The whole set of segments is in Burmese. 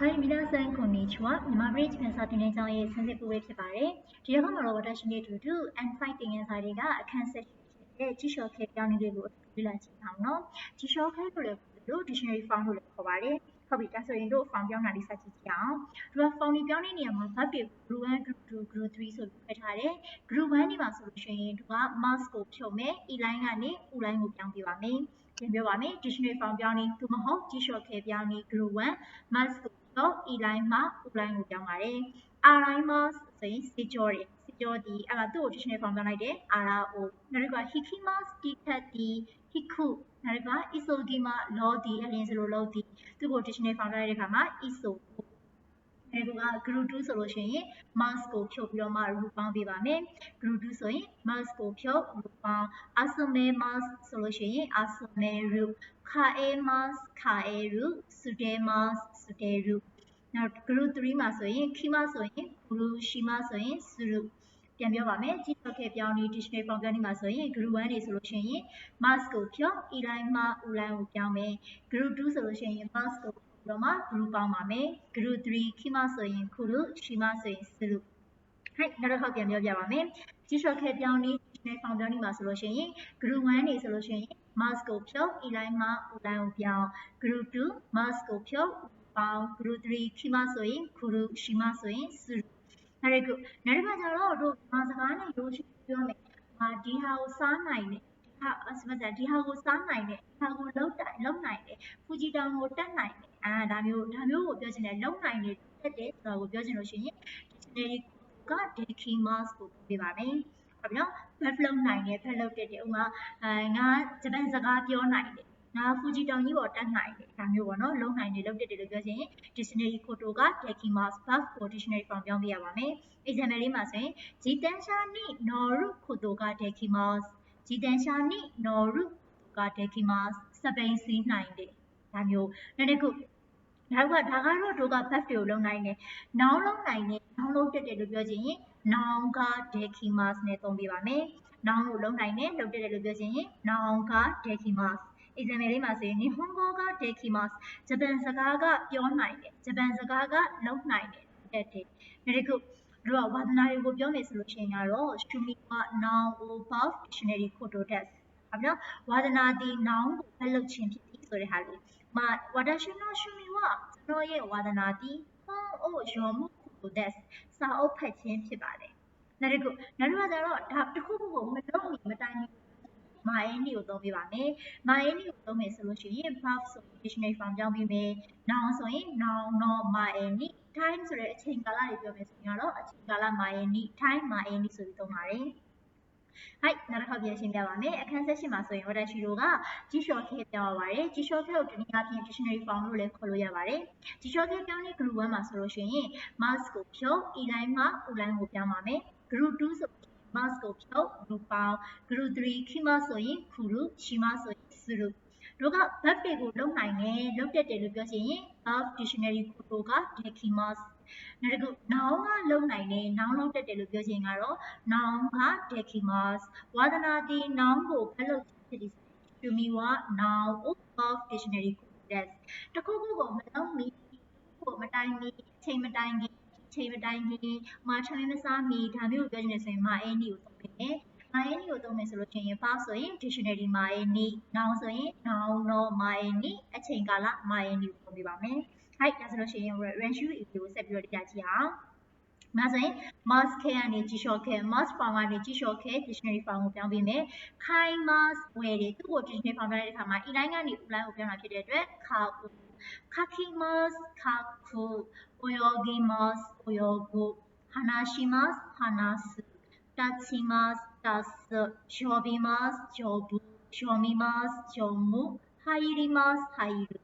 ထိုင်းဗီလာဆန်ကွန်နီချွာမြန်မာပြည်ချင်းစာတင်တဲ့ကျောင်းရဲ့ဆန်းစစ်ပွဲဖြစ်ပါတယ်။ဒီရက်မှာတော့ Watation နဲ့အတူတူ N5 တင်ငန်းစာတွေကအခန်းစစ်တဲ့ကြီးလျှော်ခဲ့ပြောင်းတွေကိုလေ့လာကြည့်အောင်နော်။ကြီးလျှော်ခဲ့ကိုလည်းလို့ dictionary found လို့လည်းခေါ်ပါတယ်။ဟုတ်ပြီဒါဆိုရင်တို့ found ပြောင်းတာလေးစကြည့်ကြအောင်။ဒီက found ပြောင်းတဲ့နေရာမှာ verb တွေ group 1 group 2 group 3ဆိုပြီးခွဲထားတယ်။ group 1ဒီမှာဆိုလို့ရှိရင်ဒီက must ကိုဖြုတ်မယ်။ e line ကနေ u line ကိုပြောင်းပေးပါမယ်။ပြန်ပြောပါမယ် dictionary found ပြောင်းနေသူမဟုတ် g short ခဲပြောင်းနေ group 1 must ကို တော့ e line မှာ u line ကိုပြောင်းပါတယ် r line မှာဆိုရင်စေကြောတယ်စေကြောဒီအဲ့ဒါသူ့ကို dictionary form ပြောင်းလိုက်တယ် r o နောက်တစ်ခါ hikimas tikat ဒီ hiku နောက်တစ်ခါ isogima law ဒီအရင်စလို law ဒီသူ့ကို dictionary form ပြောင်းလိုက်တဲ့အခါမှာ iso အဲဒီက group 2ဆိုလို့ရှိရင် mask ကိုဖြုတ်ပြီးတော့မှ root ပေါင်းပေးပါမယ် group 2ဆိုရင် mask ကိုဖြုတ် root ပေါင်း asome mask ဆိုလို့ရှိရင် asome root khae mask khae root sude mask sude root နောက် group 3မှာဆိုရင် kima ဆိုရင် guru shima ဆိုရင် suru ပြန်ပြောပါမယ်ကြည့်တော့ခဲ့ပြောင်းဒီ dictionary form ပြောင်းနေမှာဆိုရင် group 1နေဆိုလို့ရှိရင် mask ကိုဖြုတ် e line မှာ u line ကိုပြောင်းမယ် group 2ဆိုလို့ရှိရင် mask ကိုတော့မှ group ပေါင်းပါမယ် group 3 kima ဆိုရင် kuru shima ဆိုရင် suru ဟဲ့နောက်တစ်ခေါက်ပြန်ပြောပြပါမယ်ကြည့်တော့ခဲ့ပြောင်းဒီ dictionary form ပြောင်းနေမှာဆိုလို့ရှိရင် group 1နေဆိုလို့ရှိရင် mask ကိုဖြုတ် e line မှာ u line ကိုပြောင်း group 2 mask ကိုဖြုတ် ပေါင်း group 3 kima ဆိုရင် kuru shima ဆိုရင် suru very good နောက်တစ်ခါကျတော့တို့ဘာစကားနဲ့ရိုးရှင်းပြောမယ်ဟာဒီဟာကိုစားနိုင်တယ်ဟာစမစဒီဟာကိုစားနိုင်တယ်ဒီဟာကိုလုံးတိုင်လုံးနိုင်တယ်ဖူဂျီတောင်ကိုတက်နိုင်တယ်အာဒါမျိုးဒါမျိုးကိုပြောချင်တယ်လုံးနိုင်တယ်တက်တယ်ဆိုတာကိုပြောချင်လို့ရှိရင် dictionary က dekimas ကိုပြပါမယ်ဟုတ်ပြီနော်ဖက်လုံးနိုင်တယ်ဖက်လုံးတက်တယ်ဥမာအဲငါဂျပန်စကားပြောနိုင်တယ် ငါဖူဂျီတောင်ကြီးပေါ်တက်နိုင်တယ်ဒါမျိုးပေါ့နော်လုံးနိုင်တယ်လုံးတက်တယ်လို့ပြောချင်ရင် dictionary ခိုတိုက dekimas verb ကို dictionary form ပြောင်းပြရပါမယ် example လေးမှာဆိုရင်ဂျီတန်ရှာနိနော်ရုခိုတိုက dekimas ဂျီတန်ရှာနိနော်ရုက dekimas စပိန်စီးနိုင်တယ်ဒါမျိုးနောက်တစ်ခုနောက်ကဒါကတော့တို့က verb တွေကိုလုံးနိုင်တယ် noun လုံးနိုင်တယ် noun လုံးတက်တယ်လို့ပြောချင်ရင် noun က dekimas နဲ့သုံးပြပါမယ် noun ကိုလုံးနိုင်တယ်လုံးတက်တယ်လို့ပြောချင်ရင် noun က အီဇမယ်လေးမှာဆိုရင် Nihongo ga dekimasu ဂျပန်စကားကပြောနိုင်တယ်ဂျပန်စကားကလုပ်နိုင်တယ်တဲ့တဲ့နောက်တစ်ခုတို့ကဝါသနာတွေကိုပြောမယ်ဆိုလို့ရှိရင်ကတော့ Shumi wa noun over dictionary koto desu ဟုတ်နော်ဝါသနာဒီ noun ကိုဖတ်လုပ်ခြင်းဖြစ်ပြီဆိုတဲ့ဟာလေးမဝါဒရှင်နော Shumi wa ကျွန်တော်ရဲ့ဝါသနာဒီ hon o yomu koto desu စာအုပ်ဖတ်ခြင်းဖြစ်ပါတယ်နောက်တစ်ခုနောက်တစ်ခုကတော့ဒါတစ်ခုခုကိုမလုပ်မီမတိုင်မီ မာအင်းဒီကိုသုံးပြပါမယ်။မာအင်းဒီကိုသုံးမယ်ဆိုလို့ရှိရင် verb ဆို dictionary form ပြောင်းပြီးမယ်။ noun ဆိုရင် noun no မာအင်းဒီ time ဆိုတဲ့အချိန်ကာလတွေပြောမယ်ဆိုရင်တော့အချိန်ကာလမာအင်းဒီ time မာအင်းဒီဆိုပြီးသုံးပါတယ်။ဟိုက်နောက်တစ်ခါပြန်ရှင်းပြပါမယ်အခန်းဆက်ရှင်မှာဆိုရင် order sheet တို့ကကြီးလျှော်ခဲပြောင်းရပါတယ်ကြီးလျှော်ခဲကိုတနည်းအားဖြင့် dictionary form လို့လည်းခေါ်လို့ရပါတယ်ကြီးလျှော်ခဲပြောင်းတဲ့ group 1မှာဆိုလို့ရှိရင် mask ကိုဖြုတ် e line မှာ u line ကိုပြောင်းပါမယ် group 2ဆို mask ကိုဖြုတ် group ပေါင်း group 3 kima ဆိုရင် kuru shima ဆိုရင် suru တို့က verb တွေကိုလုံးနိုင်တယ်လုံးတက်တယ်လို့ပြောချင်ရင် verb dictionary ကိုတို့က dekimas နောက်တစ်ခု noun ကလုံးနိုင်တယ် noun လုံးတက်တယ်လို့ပြောချင်ကတော့ noun က dekimas ဝါဒနာဒီ noun ကိုဘယ်လိုဖြစ်ဒီ shumi wa noun of verb dictionary ကို test တခုခုကိုမလုံးမီကိုမတိုင်မီချိန်မတိုင်ခင် ချိန်မတိုင်ခင်မာထမင်းမစားမီဒါမျိုးကိုပြောချင်တယ်ဆိုရင်မာအဲနီကိုသုံးမယ်မာအဲနီကိုသုံးမယ်ဆိုလို့ရှိရင် verb ဆိုရင် dictionary မာအဲနီ noun ဆိုရင် noun တော့မာအဲနီအချိန်ကာလမာအဲနီကိုသုံးပြပါမယ်။ right ဒါဆိုလို့ရှိရင် ratio ကိုဆက်ပြီးတော့ကြည့်ကြည့်အောင်။မဆိုရင် mask ခဲကနေကြီးလျှော့ခဲ mask form ကနေကြီးလျှော့ခဲ dictionary form ကိုပြောင်းပေးမယ်။ kai mask ဝယ်တယ်သူ့ကို dictionary form ပြောင်းတဲ့အခါမှာ e line ကနေ u line ကိုပြောင်းတာဖြစ်တဲ့အတွက် ka kakimasu kaku oyogimasu oyogu hanashimasu hanasu tachimasu tatsu yobimasu yobu yomimasu yomu hayirimasu hayiru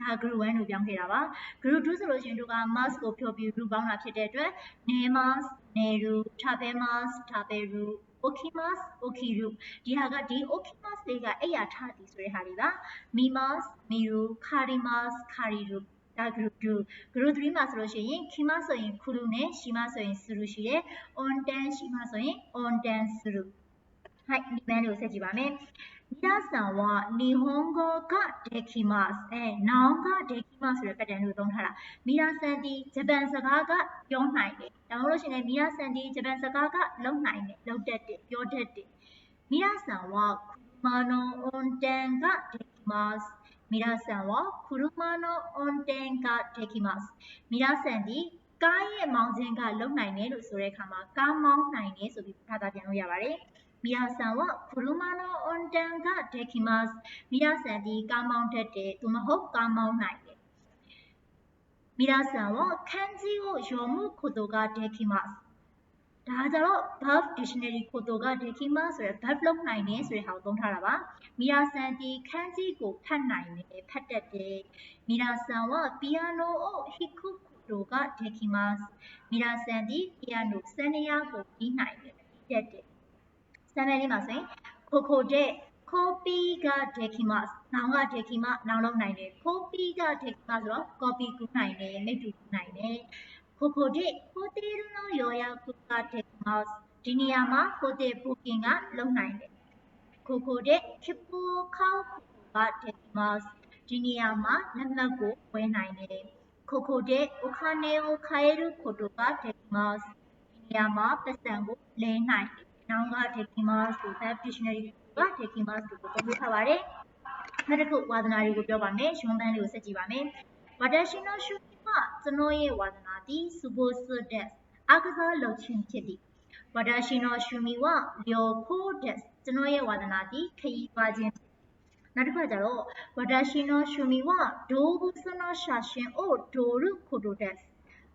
ဒါ group 1လို့ပြောင်းခဲ့တာပါ group 2ဆိုလို့ရှိရင်တို့က mask ကိုဖြုတ်ပြီး group ပေါင်းတာဖြစ်တဲ့အတွက် nemas neru tabemas taberu okimas okiru ဒီဟာကဒီ okimas လေးကအဲ့ရထားသည်ဆိုတဲ့ဟာလေးပါ mimas miru karimas kariru ဒါ group 2 group 3မှာဆိုလို့ရှိရင် kima ဆိုရင် kuru နဲ့ shima ဆိုရင် suru ရှိတယ် on ten shima ဆိုရင် on ten suru ဟိုက်ဒီ man ကိုဆက်ကြည့်ပါမယ် 皆さんは日本語ができます。အဲနောင်ကできますဆိုတဲ့ pattern ကိုသုံးထားတာ။မိနာဆန်ဒီဂျပန်စကားကပြောနိုင်တယ်။ဒါမှမဟုတ်လို့ရှိရင်မိနာဆန်ဒီဂျပန်စကားကလုံးနိုင်တယ်။လုံးတတ်တယ်။ပြောတတ်တယ်။皆さんは車の運転ができます。 皆さんは車の運転ができます。皆さんဒီကားရဲ့မောင်းခြင်းကလုံနိုင်တယ်လို့ဆိုတဲ့အခါမှာကားမောင်းနိုင်တယ်ဆိုပြီးဖတ်တာပြန်လို့ရပါတယ်။皆さんは車の運転ができます。皆さんဒီကားမောင်းတတ်တယ်။သူမဟုတ်ကားမောင်းနိုင်တယ်။皆さんは漢字を読むことができます။ ဒါကြတော့ verb dictionary ကိုတော့က dekima ဆိုရယ် verb လောက်နိုင်တယ်ဆိုတဲ့ဟာကိုသုံးထားတာပါမီရာဆန်ဒီခန်းကြီးကိုဖတ်နိုင်တယ်ဖတ်တတ်တယ်မီရာဆန်က piano ကို hikuku က dekima မီရာဆန်ဒီ piano စနေရကိုပြီးနိုင်တယ်ပြတ်တယ်စမ်းမဲလေးမှာဆိုရင်ခိုခိုတဲ့ copy က dekima နောင်က dekima နောင်လောက်နိုင်တယ် copy က dekima ဆိုတော့ copy ကူးနိုင်တယ်မိတူကူးနိုင်တယ် ကိုကိုဒစ်ကိုတေရုနောယောယာကူကာတက်မောက်စ်ဒီနေရာမှာကိုတေပူကင်ကလုံနိုင်တယ်ကိုကိုဒစ်ခပူခေါကူကာတက်မောက်စ်ဒီနေရာမှာလက်မှတ်ကိုဝယ်နိုင်တယ်ကိုကိုဒစ်ဥခနေဥခဲရုကိုတိုကာတက်မောက်စ်ဒီနေရာမှာပတ်စံကိုလဲနိုင်တယ်နောင်ကတက်မောက်စ်ကို practitioner ကတက်မောက်စ်ကိုပုံပြထားပါတယ်နောက်တစ်ခုဝါသနာတွေကိုပြောပါမယ်ရွှန်ပန်းလေးကိုဆက်ကြည့်ပါမယ် Watashi no shu ကျွန်တော်ရဲ့ဝါသနာသည် subosu des အကစားလုပ်ခြင်းဖြစ်သည်ဝါဒရှိနောရှူမီဝလျောခိုး des ကျွန်တော်ရဲ့ဝါသနာသည်ခရီးသွားခြင်းနောက်တစ်ခါကျတော့ဝါဒရှိနောရှူမီဝဒိုဘူးစနောရှာရှင်အိုဒိုရုခိုတို des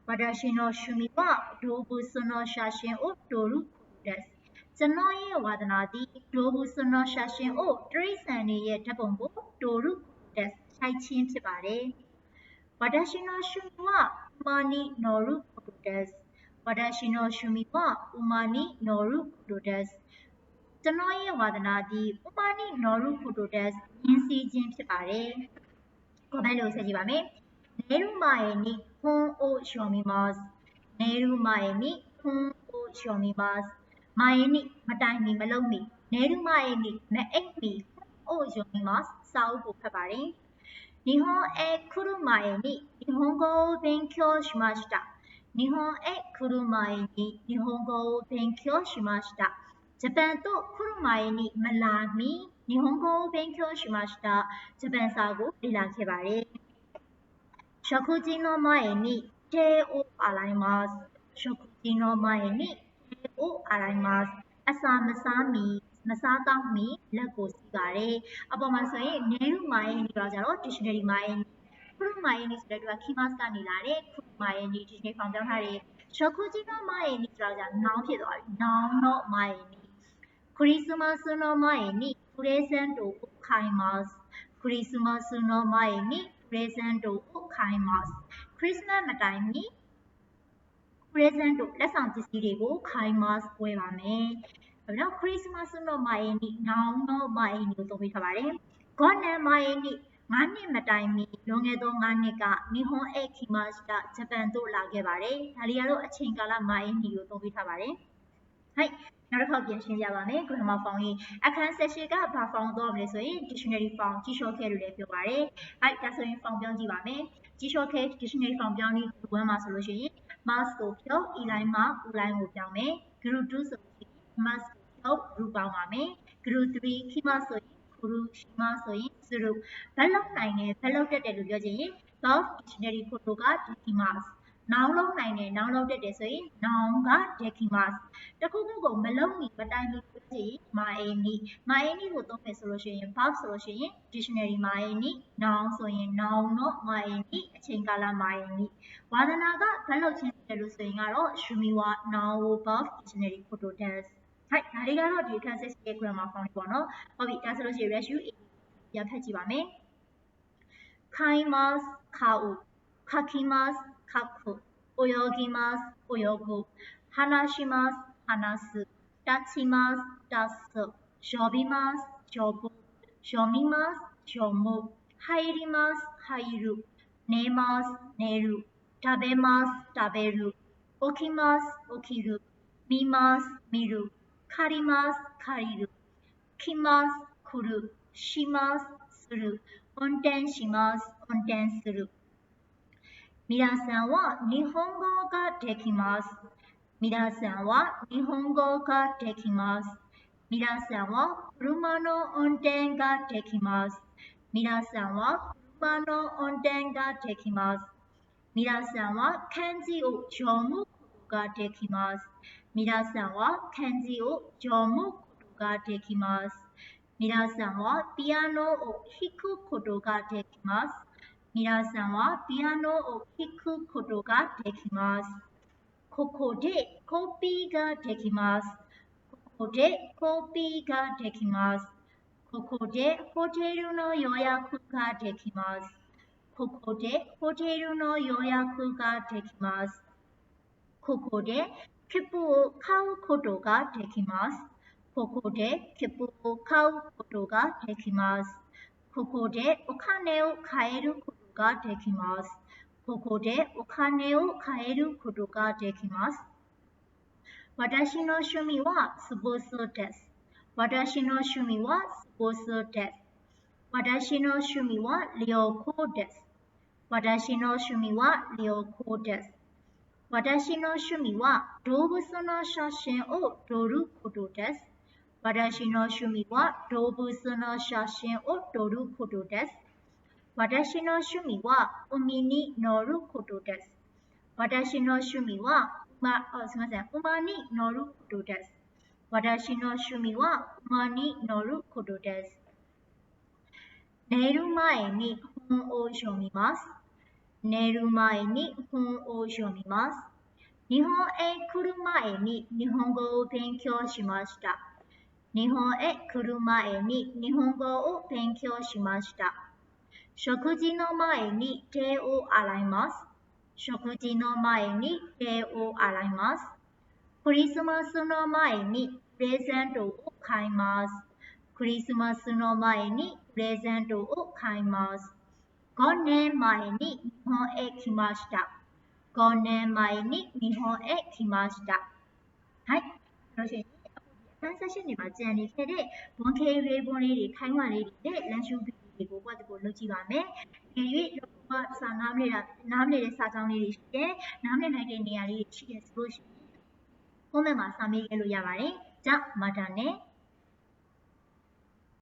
ဝါဒရှိနောရှူမီဝဒိုဘူးစနောရှာရှင်အိုဒိုရုခိုတို des ကျွန်တော်ရဲ့ဝါသနာသည်ဒိုဘူးစနောရှာရှင်အိုတရိစံနေရဲ့ဓာတ်ပုံကိုဒိုရု des ထိုက်ချင်းဖြစ်ပါတယ်။ ဝါဒရှိနောရှုမီဝမာနီနော်ရုဒိုတက်ဝါဒရှိနောရှုမီဝဥမာနီနော်ရုဒိုတက်ကျွန်တော်ရဲ့ဝါဒနာသည်ဥမာနီနော်ရုဒိုတက်ရင်းစီခြင်းဖြစ်ပါတယ်။ကိုယ်ပဲလို့ဆက်ကြည့်ပါမယ်။နေရုမာရဲ့နီဟွန်အိုရှော်မီမတ်နေရုမာရဲ့နီဟွန်အိုရှော်မီမတ်မာယနိမတိုင်မီမလုံမီနေရုမာယနိမအိတ်မီအိုယုံမီမစာအုပ်ကိုဖတ်ပါတယ် 日本へ来る前に日本語を勉強しました。日本へ来る前に日本語を勉強しました。ジャパンと来る前に学び、日本語を勉強しました。ジャパンさ語をリラけばいい。食事の前に手を洗います。食事の前に手を洗います。朝むさみ、 မစားကောင်းမီလက်ကိုစီပါတယ်အပေါ်မှာဆိုရင် Nehru Mayani ကကြတော့ Dictionary Mayani ခရုမိုင်နီဆိုတဲ့သူကခီမတ်စ်ကနေလာတဲ့ခရုမိုင်နီဒီနေ့ဖောင်ပြောင်းထားတဲ့ရှော့ခိုဂျီနိုမိုင်နီဆိုတာကနောင်ဖြစ်သွားပြီနောင်တော့မိုင်နီခရစ်စမတ်ဆူနိုမိုင်နီခရေစန်တိုခိုင်မတ်စ်ခရစ်စမတ်ဆူနိုမိုင်နီခရေစန်တိုခိုင်မတ်စ်ခရစ်စမတ်မတိုင်မီ present တို့လက်ဆောင်ပစ္စည်းတွေကို kindness ပွဲပါမယ် ပြီးတော့ Christmas no Maini Now no Maini ကိုသုံးပေးထားပါတယ် Gone Maini ငါးနှစ်မတိုင်မီလွန်ခဲ့သောငါးနှစ်ကနီဟွန်အေခိမတ်ကဂျပန်သို့လာခဲ့ပါတယ်။ဒါလေးကတော့အချိန်ကာလမိုင်းနီကိုသုံးပြထားပါတယ်။ဟိုက်နောက်တစ်ခေါက်ပြန်ရှင်းပြပါမယ်။ grammar form ရေးအခန်း section ကဘာ form တော့မလဲဆိုရင် dictionary form ကြီးလျှော့ခဲ့လို့လည်းပြောပါတယ်။ဟိုက်ဒါဆိုရင် form ပြောင်းကြည့်ပါမယ်။ကြီးလျှော့ခဲ့ dictionary form ပြောင်းပြီးဝမ်းမှာဆိုလို့ရှိရင် must ကိုပြော e line မှာ u line ကိုပြောင်းမယ်။ group 2ဆိုရင် must 3 root ပေါင်းပါမယ်။ group 3ခိမဆိုရင် group ရှိမဆိုရင် zero ဘက်လောက်နိုင်တယ်ဘက်လောက်တက်တယ်လို့ပြောချင်ရင် golf dictionary ကိုတို့က decimals နောင်လောက်နိုင်တယ်နောင်လောက်တက်တယ်ဆိုရင် noun က decimals တခုခုကိုမလုံမီမတိုင်မီပြောချင်ရင် my any my any ကိုသုံးမယ်ဆိုလို့ရှိရင် verb ဆိုလို့ရှိရင် dictionary my any noun ဆိုရင် noun เนาะ my any အချိန်ကာလ my any ဝါသနာကဘက်လောက်ချင်းတယ်လို့ဆိုရင်ကတော့ shumiwa noun verb dictionary ကိုတို့ dance ဟိုက်ဒါတွေကတော့ဒီ transit ရဲ့ grammar form တွေပေါ့နော်ဟုတ်ပြီဒါဆိုလို့ရှိရင် ratio a ရဖတ်ကြည့်ပါမယ်買います買う書きます書く泳ぎます泳ぐ話します話す立ちます立つ呼びます呼ぶ読みます読む入ります入る寝ます寝る食べます食べる起きます起きる見ます見る 借ります。借りる。来ます。来る。します。する。運転します。運転する。皆さんは日本語ができます。皆さんは日本語ができます。皆さんは車の運転ができます。皆さんは車の運転ができます。皆さんは漢字を読むができます皆さんは漢字を読むことができます皆さんはピアノを弾くことができます。皆さんはピアノを弾くことができます。ここでコピーができます。ここでコピーができます。ここでホテルの予約ができます。ここでホテルの予約ができます。ここで切符を買うことができます。ここで切符を買うことができます。ここでお金を買えることができます。ここでお金を買えることができます。私の趣味はスポーツです。私の趣味はスポーツです。私の趣味は旅行です。私の趣味は旅行です。私の趣味は動物の写真を撮ることです。私の趣味は動物の写真を撮ることです。私の趣味は海に乗ることです。私の趣味は馬あすみません馬に乗ることです。私の趣味は馬に乗ることです。寝る前に本を読みます。寝る前に本を読みます。日本へ来る前に日本語を勉強しました。日本へ来る前に日本語を勉強しました。食事の前に手を洗います。食事の前に手を洗います。クリスマスの前にプレゼントを買います。クリスマスの前にプレゼントを買います。Konemae ni nihon e kimashita. Konemae ni nihon e kimashita. はい。လို့ရှိရင်အခန်း session တွေမှာကြံနေခဲ့တဲ့ဘွန်ခေရေဘွန်လေးတွေခိုင်းဝါလေးတွေနဲ့လမ်းရှုပ်တွေကိုဘွတ်ကိုလုပ်ကြည့်ပါမယ်။ဒီ၍ဘာစာနားမလဲတာနားမလဲတဲ့စာကြောင်းလေးတွေရှိတယ်။နားမလဲနိုင်တဲ့နေရာလေးတွေရှိတယ်ဆိုလို့ရှိရင် comment မှာစာမေးခဲ့လို့ရပါတယ်။ကြောင့်မာတာနဲ့